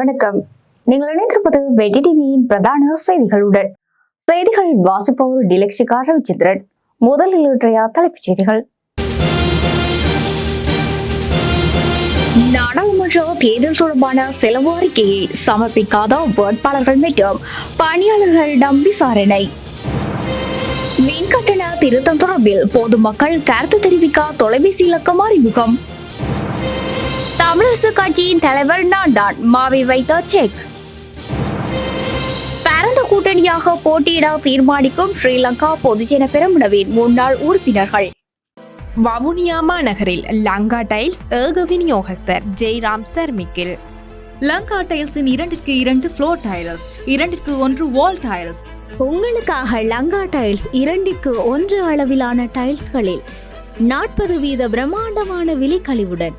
வணக்கம். நீங்கள் இணைந்திருப்பது வெற்றி டிவியின் பிரதான செய்திகளுடன். செய்திகள் வாசிப்பவர் டிலக்ஷிகா ரவிச்சந்திரன் முதலில் இன்றைய தலைப்புச் செய்திகள். நாடாளுமன்ற தேர்தல் தொடர்பான செலவு அறிக்கையை சமர்ப்பிக்காத வேட்பாளர்கள் மற்றும் பணியாளர்களிடம் விசாரணை. மின் கட்டண திருத்தம் தொடர்பில் பொதுமக்கள் கருத்து தெரிவிக்க தொலைபேசி இலக்கம் அறிமுகம். தமிழரசு கட்சியின் தலைவர் நான் தான் மாவி வைத்த செக். பரந்த கூட்டணியாக போட்டியிட தீர்மானிக்கும் ஸ்ரீலங்கா பொதுஜன பெரமுனவின் முன்னாள் உறுப்பினர்கள். வவுனியா மாநகரில் லங்கா டைல்ஸ் ஏக விநியோகஸ்தர் ஜெய்ராம் சர்மிக்கில். லங்கா டைல்ஸின் இரண்டிற்கு இரண்டு ஃப்ளோர் டைல்ஸ் இரண்டிற்கு ஒன்று வால் டைல்ஸ் உங்களுக்காக லங்கா டைல்ஸ் இரண்டிற்கு ஒன்று அளவிலான டைல்ஸ்களில் நாற்பது வீத பிரம்மாண்டமான விலைக்கழிவுடன்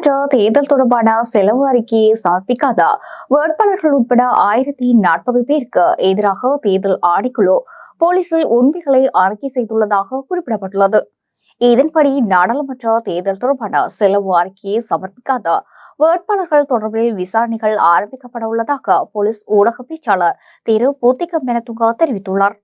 பாராளுமன்ற தேர்தல் தொடர்பான செலவு அறிக்கையை சமர்ப்பிக்காத வேட்பாளர்கள் உட்பட ஆயிரத்தி நாற்பது பேருக்கு எதிராக தேர்தல் ஆணைக்குழு போலீசில் உண்மைகளை அறிக்கை செய்துள்ளதாக குறிப்பிடப்பட்டுள்ளது. இதன்படி நாடாளுமன்ற தேர்தல் தொடர்பான செலவு அறிக்கையை சமர்ப்பிக்காத வேட்பாளர்கள் தொடர்பில் விசாரணைகள் ஆரம்பிக்கப்பட உள்ளதாக போலீஸ் ஊடக பேச்சாளர் திரு பூத்திகம் மெனதுங்கா தெரிவித்துள்ளார்.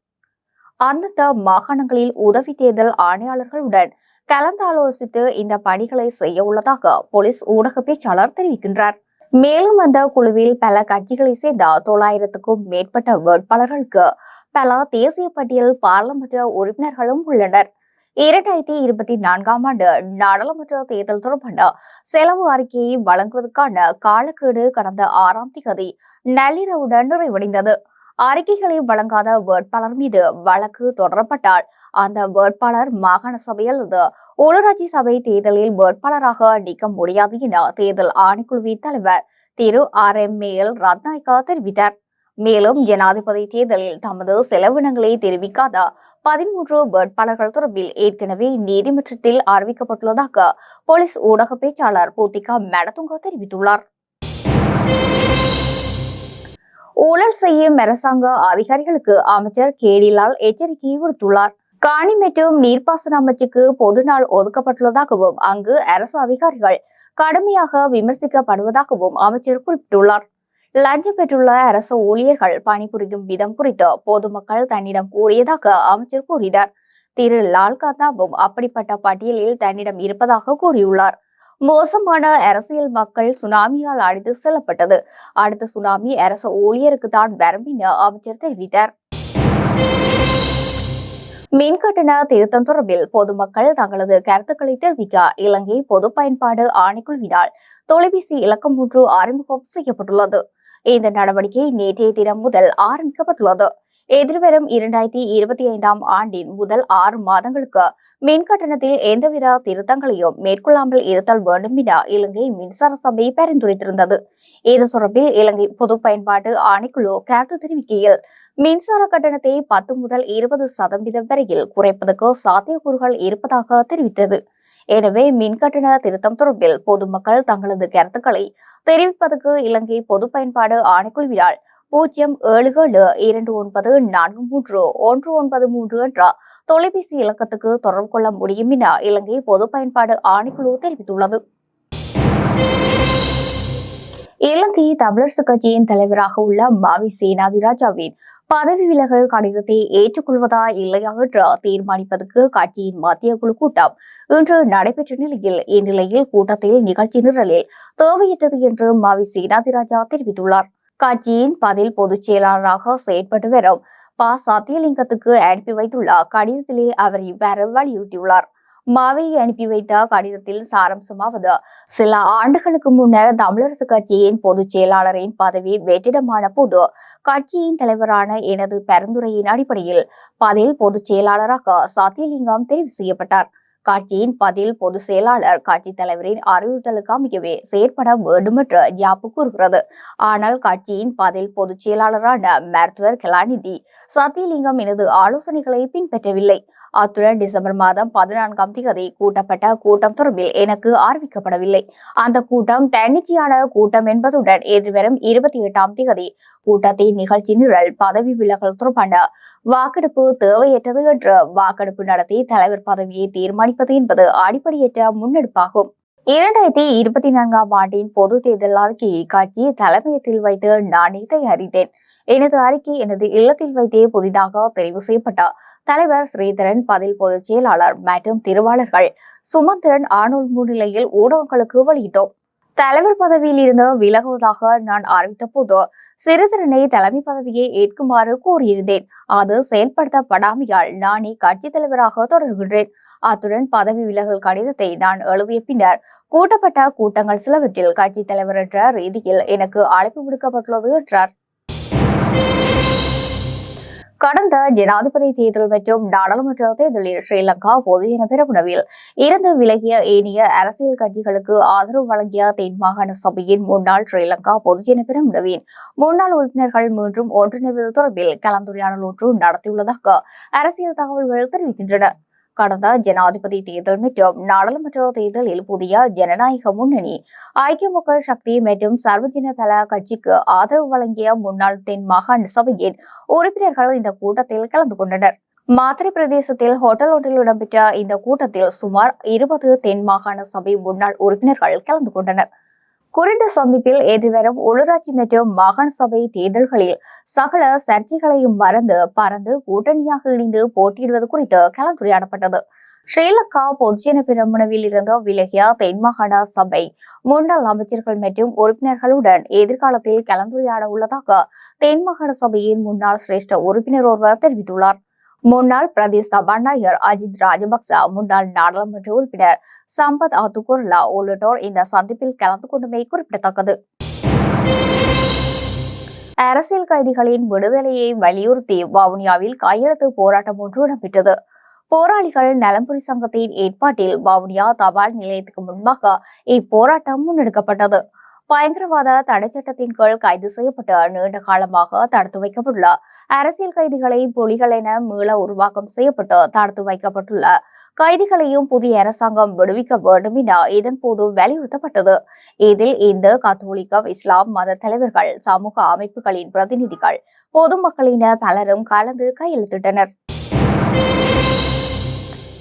அந்தந்த மாகாணங்களில் உதவி தேர்தல் ஆணையாளர்களுடன் கலந்தாலோசித்து இந்த பணிகளை செய்ய உள்ளதாக போலீஸ் ஊடக பேச்சாளர் தெரிவிக்கின்றார். மேலும் அந்த குழுவில் பல கட்சிகளை சேர்ந்த தொள்ளாயிரத்துக்கும் மேற்பட்ட வேட்பாளர்களுக்கு பல தேசிய பட்டியல் பாராளுமன்ற உறுப்பினர்களும் உள்ளனர். இரண்டாயிரத்தி இருபத்தி நான்காம் ஆண்டு நாடாளுமன்ற தேர்தல் தொடர்பான செலவு அறிக்கையை வழங்குவதற்கான காலக்கெடு கடந்த ஆறாம் தேதி நள்ளிரவுடன் நிறைவடைந்தது. அறிக்கைகளை வழங்காத வேட்பாளர் மீது வழக்கு தொடரப்பட்டால் அந்த வேட்பாளர் மாகாண சபை அல்லது உள்ளூராட்சி சபை தேர்தலில் வேட்பாளராக நீக்க முடியாது என தேர்தல் ஆணைக்குழுவின் தலைவர் திரு ஆர் எம் மேல் ரத்நாயக்கா தெரிவித்தார். மேலும் ஜனாதிபதி தேர்தலில் தமது செலவினங்களை தெரிவிக்காத பதிமூன்று வேட்பாளர்கள் தொடர்பில் ஏற்கனவே நீதிமன்றத்தில் அறிவிக்கப்பட்டுள்ளதாக போலீஸ் ஊடக பேச்சாளர் பூத்திகா மேடதுங்கா தெரிவித்துள்ளார். ஊழல் செய்யும் அரசாங்க அதிகாரிகளுக்கு அமைச்சர் கேடிலால் எச்சரிக்கை விடுத்துள்ளார். காணி மற்றும் நீர்ப்பாசன அமைச்சுக்கு பொது நாள் ஒதுக்கப்பட்டுள்ளதாகவும் அங்கு அரசு அதிகாரிகள் கடுமையாக விமர்சிக்கப்படுவதாகவும் அமைச்சர் குறிப்பிட்டுள்ளார். லஞ்சம் பெற்றுள்ள அரசு ஊழியர்கள் பணிபுரியும் விதம் குறித்து பொதுமக்கள் தன்னிடம் கூறியதாக அமைச்சர் கூறினார். திரு லால்காந்தாவும் அப்படிப்பட்ட பட்டியலில் தன்னிடம் இருப்பதாக கூறியுள்ளார். மோசமான அரசியல் மக்கள் சுனாமியால் அடித்து செல்லப்பட்டது. அடுத்த சுனாமி அரசு ஊழியருக்கு தான் வரும் என அமைச்சர் தெரிவித்தார். மின்கட்டண திருத்தம் தொடர்பில் பொதுமக்கள் தங்களது கருத்துக்களை தெரிவிக்க இலங்கை பொது பயன்பாடு ஆணைக்குழுவினால் தொலைபேசி இலக்கம் ஒன்று அறிமுகம் செய்யப்பட்டுள்ளது. இந்த நடவடிக்கை நேற்றைய தினம் முதல் ஆரம்பிக்கப்பட்டுள்ளது. எதிர்வரும் இரண்டாயிரத்தி இருபத்தி ஐந்தாம் ஆண்டின் முதல் ஆறு மாதங்களுக்கு மின் கட்டணத்தில் எந்தவித திருத்தங்களையும் மேற்கொள்ளாமல் இருத்தல் வேண்டும் என இலங்கை மின்சார சபை பரிந்துரைத்திருந்தது. இது தொடர்பில் இலங்கை பொது பயன்பாட்டு ஆணைக்குழு கருத்து தெரிவிக்கையில் மின்சார கட்டணத்தை பத்து முதல் இருபது சதவீதம் வரையில் குறைப்பதற்கு சாத்தியக்கூறுகள் இருப்பதாக தெரிவித்தது. எனவே மின்கட்டண திருத்தம் தொடர்பில் பொதுமக்கள் தங்களது கருத்துக்களை தெரிவிப்பதற்கு இலங்கை பொது பயன்பாடு ஆணைக்குழுவினால் பூஜ்ஜியம் ஏழு ஏழு இரண்டு ஒன்பது நான்கு மூன்று ஒன்று ஒன்பது மூன்று என்ற தொலைபேசி இலக்கத்துக்கு தொடர்பு கொள்ள முடியும் என இலங்கை பொது பயன்பாடு ஆணைக்குழு தெரிவித்துள்ளது. இலங்கை தமிழரசு கட்சியின் தலைவராக உள்ள மாவி சேனாதிராஜாவின் பதவி விலகல் கடிதத்தை ஏற்றுக்கொள்வதா இல்லையா என்று தீர்மானிப்பதற்கு கட்சியின் மத்திய குழு கூட்டம் இன்று நடைபெற்ற நிலையில் இந்நிலையில் கூட்டத்தில் நிகழ்ச்சி நிரலில் தேவையற்றது என்று மாவி சேனாதிராஜா தெரிவித்துள்ளார். கட்சியின் பதில் பொதுச் செயலாளராக செயற்பட்டு வரும். ப. சத்தியலிங்கத்துக்கு அனுப்பி வைத்துள்ள கடிதத்திலே அவர் இவ்வாறு வலியுறுத்தியுள்ளார். மாவை அனுப்பி வைத்த கடிதத்தில் சாரம்சமாவது சில ஆண்டுகளுக்கு முன்னர் தமிழரசு கட்சியின் பொதுச் செயலாளரின் பதவி வெற்றிடமான போது கட்சியின் தலைவரான எனது பரிந்துரையின் அடிப்படையில் பதில் பொதுச் செயலாளராக சத்தியலிங்கம் தெரிவு செய்யப்பட்டார். கட்சியின் பதில் பொதுச் செயலாளர் கட்சி தலைவரின் அறிவுறுத்தலுக்கு அமையவே செயற்பட வேண்டும் என்று யாப்பு கூறுகிறது. ஆனால் கட்சியின் பதில் பொதுச் செயலாளரான மருத்துவர் கலாநிதி சத்தியலிங்கம் எனது ஆலோசனைகளை பின்பற்றவில்லை. அத்துடன் டிசம்பர் மாதம் பதினான்காம் தேதி கூட்டப்பட்ட கூட்டம் தொடர்பில் எனக்கு அறிவிக்கப்படவில்லை. அந்த கூட்டம் தன்னிச்சையான கூட்டம் என்பதுடன் எதிர்வரும் இருபத்தி எட்டாம் தேதி கூட்டத்தின் நிகழ்ச்சி நிரல் பதவி விலகல் தொடர்பான வாக்கெடுப்பு தேவையற்றது என்று வாக்கெடுப்பு நடத்தி தலைவர் பதவியை அமைப்பது என்பது அடிப்படையற்ற முன்னெடுப்பாகும். இரண்டாயிரத்தி இருபத்தி நான்காம் ஆண்டின் பொது தேர்தல் அறிக்கையை காட்சி தலைமையத்தில் வைத்து நான் இதை அறிந்தேன். எனது அறிக்கை எனது இல்லத்தில் வைத்தே புதிதாக தெரிவு செய்யப்பட்டார். தலைவர் ஸ்ரீதரன் பதில் பொதுச் செயலாளர் மற்றும் திருவாளர்கள் சுமந்திரன் ஆனோல் முன்னிலையில் ஊடகங்களுக்கு வெளியிட்டோம். தலைவர் பதவியில் இருந்து விலகுவதாக நான் அறிவித்த போது சிறுதரனை தலைமை பதவியை ஏற்குமாறு கூறியிருந்தேன். அது செயல்படுத்தப்படாமையால் நானே கட்சி தலைவராக தொடர்கின்றேன். அத்துடன் பதவி விலகல் கடிதத்தை நான் எழுதிய பின்னர் கூட்டப்பட்ட கூட்டங்கள் சிலவற்றில் கட்சி தலைவர் என்ற ரீதியில் எனக்கு அழைப்பு விடுக்கப்பட்டுள்ளது என்றார். கடந்த ஜனாதிபதி தேர்தல் மற்றும் நாடாளுமன்ற தேர்தலில் ஸ்ரீலங்கா பொதுஜன பெரமுனவில் இருந்து விலகிய ஏனைய அரசியல் கட்சிகளுக்கு ஆதரவு வழங்கிய தென் மாகாண சபையின் முன்னாள் ஸ்ரீலங்கா பொதுஜன பெரமுனவின் முன்னாள் உறுப்பினர்கள் மீண்டும் ஒன்றிணைவது தொடர்பில் கலந்துரையாடல் ஒன்று நடத்தியுள்ளதாக அரசியல் தகவல்கள் தெரிவிக்கின்றன. கடந்த ஜனாதிபதி தேர்தல் மற்றும் நாடாளுமன்ற தேர்தலில் புதிய ஜனநாயக முன்னணி ஐக்கிய மக்கள் சக்தி மற்றும் சர்வஜன பல கட்சிக்கு ஆதரவு வழங்கிய முன்னாள் தென் மாகாண சபையின் உறுப்பினர்கள் இந்த கூட்டத்தில் கலந்து கொண்டனர். மாத்திரை பிரதேசத்தில் ஹோட்டல் ஒன்றில் இடம்பெற்ற இந்த கூட்டத்தில் சுமார் இருபது தென் மாகாண சபை முன்னாள் உறுப்பினர்கள் கலந்து கொண்டனர். குறித்த சந்திப்பில் எதிர்வரும் உள்ளூராட்சி மற்றும் மாகாண சபை தேர்தல்களில் சகல சர்ச்சைகளையும் மறந்து பறந்து கூட்டணியாக இணைந்து போட்டியிடுவது குறித்து கலந்துரையாடப்பட்டது. ஸ்ரீலங்கா பொதுஜன பிரமுனவில் இருந்து விலகிய தென்மாகாண சபை முன்னாள் அமைச்சர்கள் மற்றும் உறுப்பினர்களுடன் எதிர்காலத்தில் கலந்துரையாட உள்ளதாக தென்மாகாண சபையின் முன்னாள் சிரேஷ்ட உறுப்பினர் ஒருவர் தெரிவித்துள்ளார். முன்னாள் பிரதேச சபாநாயகர் அஜித் ராஜபக்ச முன்னாள் நாடாளுமன்ற உறுப்பினர் சம்பத் ஆத்துக்குர்லா உள்ளிட்டோர் இந்த சந்திப்பில் கலந்து கொண்டமை குறிப்பிடத்தக்கது. அரசியல் கைதிகளின் விடுதலையை வலியுறுத்தி வவுனியாவில் கையெழுத்து போராட்டம் ஒன்று இடம்பெற்றது. போராளிகள் நலம்புரி சங்கத்தின் ஏற்பாட்டில் வவுனியா தபால் நிலையத்துக்கு முன்பாக இப்போராட்டம் முன்னெடுக்கப்பட்டது. பயங்கரவாத தடை சட்டத்தின் கீழ் கைது செய்யப்பட்டு நீண்ட காலமாக தடுத்து வைக்கப்பட்டுள்ள அரசியல் கைதிகளை புலிகள் என மீள உருவாக்கம் செய்யப்பட்டு தடுத்து வைக்கப்பட்டுள்ள கைதிகளையும் புதிய அரசாங்கம் விடுவிக்க வேண்டும் என இதன்போது வலியுறுத்தப்பட்டது. இதில் இந்து கத்தோலிக்கம் இஸ்லாம் மத தலைவர்கள் சமூக அமைப்புகளின் பிரதிநிதிகள் பொதுமக்களின பலரும் கலந்து கையெழுத்திட்டனர்.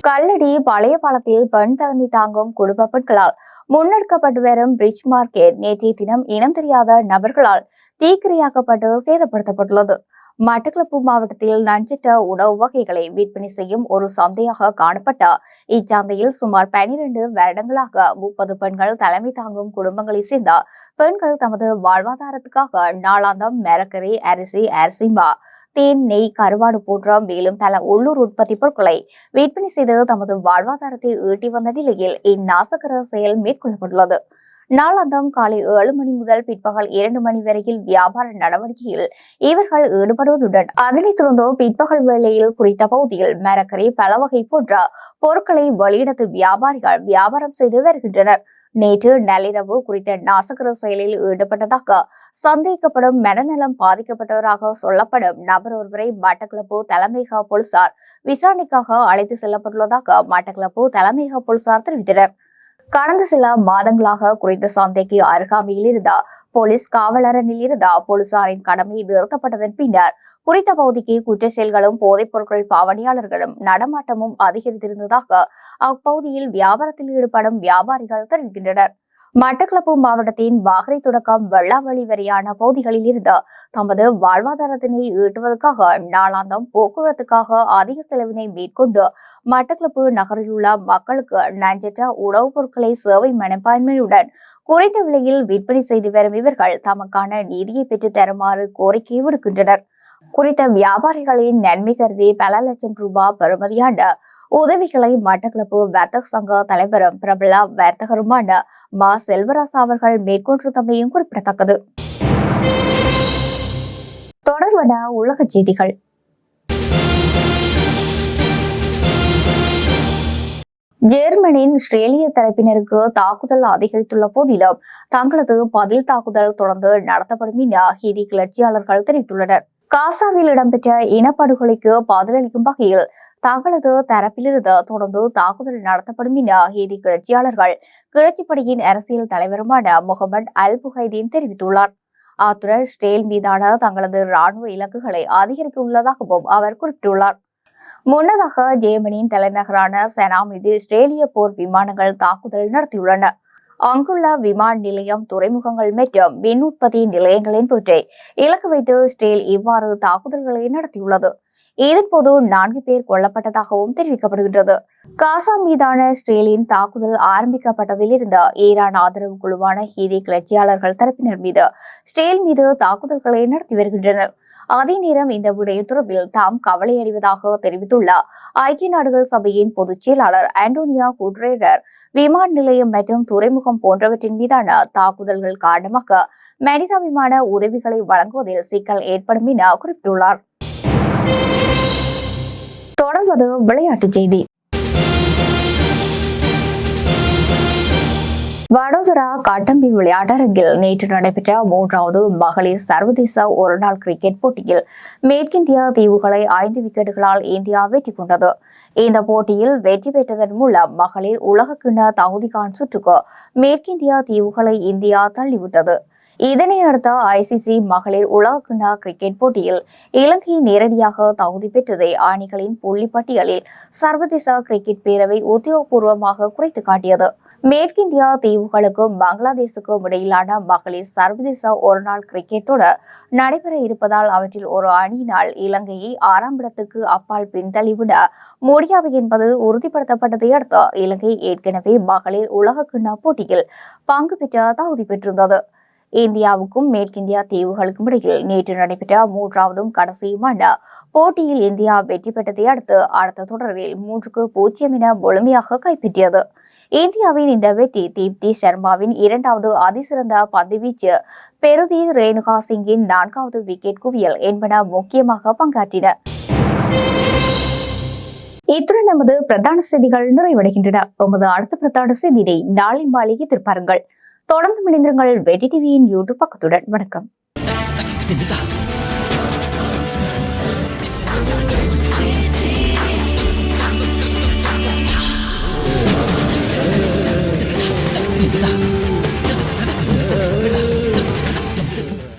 கல்லடி பழைய பாலத்தில் பெண் தலைமை தாங்கும் குடும்ப பெண்களால் முன்னெடுக்கப்பட்டு வரும் பிரிட்ஜ் மார்க்கெட் நேற்றைய தினம் இனம் தெரியாத நபர்களால் தீக்கிரையாக்கப்பட்டு சேதப்படுத்தப்பட்டுள்ளது. மட்டக்களப்பு மாவட்டத்தில் நஞ்சிட்ட உணவு வகைகளை விற்பனை செய்யும் ஒரு சந்தையாக காணப்பட்ட இச்சந்தையில் சுமார் பனிரெண்டு வருடங்களாக முப்பது பெண்கள் தலைமை தாங்கும் குடும்பங்களை சேர்ந்த பெண்கள் தமது வாழ்வாதாரத்துக்காக நாளாந்தம் மரக்கறி அரிசி அரிசிமா தேன் நெய் கருவாடு போன்ற மேலும் பல உள்ளூர் உற்பத்தி பொருட்களை விற்பனை செய்து தமது வாழ்வாதாரத்தை ஈட்டி வந்த நிலையில் இந்நாசகர செயல் மேற்கொள்ளப்பட்டுள்ளது. நாளாந்தம் காலை ஏழு மணி முதல் பிற்பகல் இரண்டு மணி வரையில் வியாபார நடவடிக்கையில் இவர்கள் ஈடுபடுவதுடன் அதனைத் தொடர்ந்து பிற்பகல் வேளையில் குறித்த பகுதியில் மரக்கறி பல வகை போன்ற பொருட்களை வெளியிடத்து வியாபாரிகள் வியாபாரம் செய்து வருகின்றனர். நேற்று நள்ளிரவு குறித்த நாசகர செயலில் ஈடுபட்டதாக சந்தேகிக்கப்படும் மனநலம் பாதிக்கப்பட்டவராக சொல்லப்படும் நபர் ஒருவரை மட்டக்களப்பு தலைமையக போலீசார் விசாரணைக்காக அழைத்து செல்லப்பட்டுள்ளதாக மட்டக்களப்பு தலைமையக போலீசார் தெரிவித்தனர். கடந்த சில மாதங்களாக குறித்த சந்தைக்கு அருகாமையில் இருந்த போலீஸ் காவலரனில் இருந்த போலீசாரின் கடமை நிறுத்தப்பட்டதன் பின்னர் குறித்த பகுதிக்கு குற்ற செயல்களும் போதைப் பொருட்கள் பாவனையாளர்களும் நடமாட்டமும் அதிகரித்திருந்ததாக அப்பகுதியில் வியாபாரத்தில் ஈடுபடும் வியாபாரிகள் தெரிவிக்கின்றனர். மட்டக்களப்பு மாவட்டத்தின் வாகரை தொடக்கம் வெள்ளாவளி வரையான பகுதிகளில் இருந்து தமது வாழ்வாதாரத்தினை ஈட்டுவதற்காக நாளாந்தம் போக்குவரத்துக்காக அதிக செலவினை மேற்கொண்டு மட்டக்களப்பு நகரில் உள்ள மக்களுக்கு நஞ்சற்ற உணவுப் பொருட்களை சேவை மனப்பான்மையுடன் குறைந்த விலையில் விற்பனை செய்து வரும் இவர்கள் தமக்கான நீதியை பெற்றுத் தருமாறு கோரிக்கை விடுக்கின்றனர். குறித்த வியாபாரிகளின் நன்மை கருதி பல லட்சம் ரூபாய் பெறுமதியான உதவிகளை மட்டக்களப்பு வர்த்தக சங்க தலைவரும் பிரபல வர்த்தகருமான மா. செல்வராசா அவர்கள் மேற்கொண்டிருந்தமையும் குறிப்பிடத்தக்கது. தொடர்வன உலக செய்திகள். ஜெர்மனியின் ஆஸ்திரேலிய தரப்பினருக்கு தாக்குதல் அதிகரித்துள்ள போதிலும் தங்களது பதில் தாக்குதல் தொடர்ந்து நடத்தப்படும் என ஹீதி கிளர்ச்சியாளர்கள் தெரிவித்துள்ளனர். காசாவில் இடம்பெற்ற இனப்படுகொலைக்கு பதிலளிக்கும் வகையில் தங்களது தரப்பிலிருந்து தொடர்ந்து தாக்குதல் நடத்தப்படும் என ஹீதி கிளர்ச்சியாளர்கள் கிளர்ச்சிப்படையின் அரசியல் தலைவருமான முகமது அல் புஹைதீன் தெரிவித்துள்ளார். அத்துடன் ஸ்ரேல் மீதான தங்களது ராணுவ இலக்குகளை அதிகரிக்க உள்ளதாகவும் அவர் குறிப்பிட்டுள்ளார். முன்னதாக ஜேர்மனியின் தலைநகரான செனா மீது இஸ்ரேலிய போர் விமானங்கள் தாக்குதல் நடத்தியுள்ளன. அங்குள்ள விமான நிலையம் துறைமுகங்கள் மற்றும் மின் உற்பத்தி நிலையங்களின் பற்றி இலக்கு வைத்து இஸ்ரேல் இவ்வாறு தாக்குதல்களை நடத்தியுள்ளது. இதன்போது நான்கு பேர் கொல்லப்பட்டதாகவும் தெரிவிக்கப்படுகின்றது. காசா மீதான இஸ்ரேலின் தாக்குதல் ஆரம்பிக்கப்பட்டதிலிருந்து ஈரான் ஆதரவு குழுவான ஹீதி கிளர்ச்சியாளர்கள் தரப்பினர் மீது இஸ்ரேல் மீது தாக்குதல்களை நடத்தி வருகின்றனர். அதே நேரம் இந்த விடயம் தொடர்பில் தாம் கவலையடைவதாக தெரிவித்துள்ள ஐக்கிய நாடுகள் சபையின் பொதுச் செயலாளர் ஆண்டோனியா குட்ரேடர் விமான நிலையம் மற்றும் துறைமுகம் போன்றவற்றின் மீதான தாக்குதல்கள் காரணமாக மனிதாபிமான உதவிகளை வழங்குவதில் சிக்கல் ஏற்படும் என குறிப்பிட்டுள்ளார். தொடர்வது விளையாட்டுச் செய்தி. வடோதரா காட்டம்பி விளையாட்டரங்கில் நேற்று நடைபெற்ற மூன்றாவது மகளிர் சர்வதேச ஒருநாள் கிரிக்கெட் போட்டியில் மேற்கிந்திய தீவுகளை ஐந்து விக்கெட்டுகளால் இந்தியா வெற்றி கொண்டது. இந்த போட்டியில் வெற்றி பெற்றதன் மூலம் மகளிர் உலகக்கிண்ண தகுதிகான் சுற்றுக்கு மேற்கிந்திய தீவுகளை இந்தியா தள்ளிவிட்டது. இதனை அடுத்த ஐசிசி மகளிர் உலகக்கிண்ண கிரிக்கெட் போட்டியில் இலங்கை நேரடியாக தகுதி பெற்றதை அணிகளின் புள்ளி பட்டியலில் சர்வதேச கிரிக்கெட் பேரவை உத்தியோகபூர்வமாக குறைத்து காட்டியது. மேற்கிந்தியா தீவுகளுக்கும் பங்களாதேசுக்கும் இடையிலான மகளிர் சர்வதேச ஒருநாள் கிரிக்கெட் தொடர் நடைபெற இருப்பதால் அவற்றில் ஒரு அணியினால் இலங்கையை ஆறாம் இடத்துக்கு அப்பால் பின்தள்ளிவிட முடியாது என்பது உறுதிப்படுத்தப்பட்டதை அடுத்து இலங்கை ஏற்கனவே மகளிர் உலகக்கிண்ண போட்டியில் பங்கு பெற்ற தகுதி பெற்றிருந்தது. இந்தியாவுக்கும் மேற்கிந்தியா தீவுகளுக்கும் இடையில் நேற்று நடைபெற்ற மூன்றாவதும் கடைசியுமான போட்டியில் இந்தியா வெற்றி பெற்றதை அடுத்து அடுத்த தொடரில் மூன்றுக்கு பூஜ்ஜியம் என முழுமையாக கைப்பற்றியது. இந்தியாவின் இந்த வெற்றி தீப்தி சர்மாவின் இரண்டாவது அதிசிறந்த பந்துவீச்சு. பெருதி ரேணுகா சிங்கின் நான்காவது விக்கெட் குவியல் என்பன முக்கியமாக பங்காற்றின. இத்துடன் நமது பிரதான செய்திகள் நிறைவடைகின்றன. உமது அடுத்த பிரதான செய்தியை நாளை மாலை எதிர்பாருங்கள். தொடர்ந்து இணைந்திருங்கள் வெடி டிவியின் யூடியூப் பக்கத்துடன் வணக்கம் Yeah.